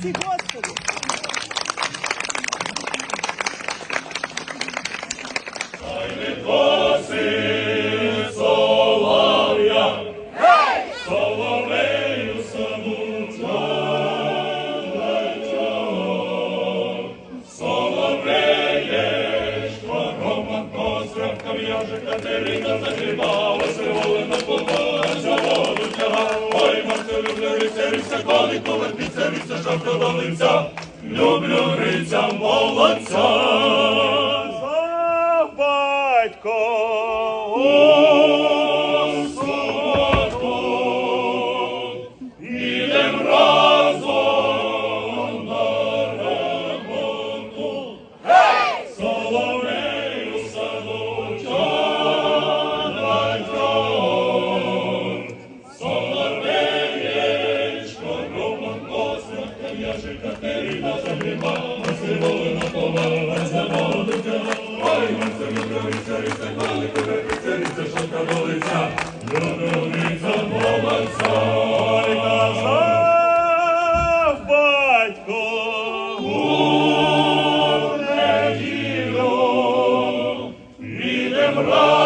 Спасі Господу! Катерина загрібалася, волина за воду тяга, ой, мати люблю риця, коли повернеться, риця, жовта долиця. Люблю риця молодця. Княжа Катерина загрібала, сиволина повалася, воду тягла. Ой, мати, люблю риця, риця, конику летиться, риця, жовта долиця. Люблю риця молодця. Ой, казав батько. неділю ідем разом на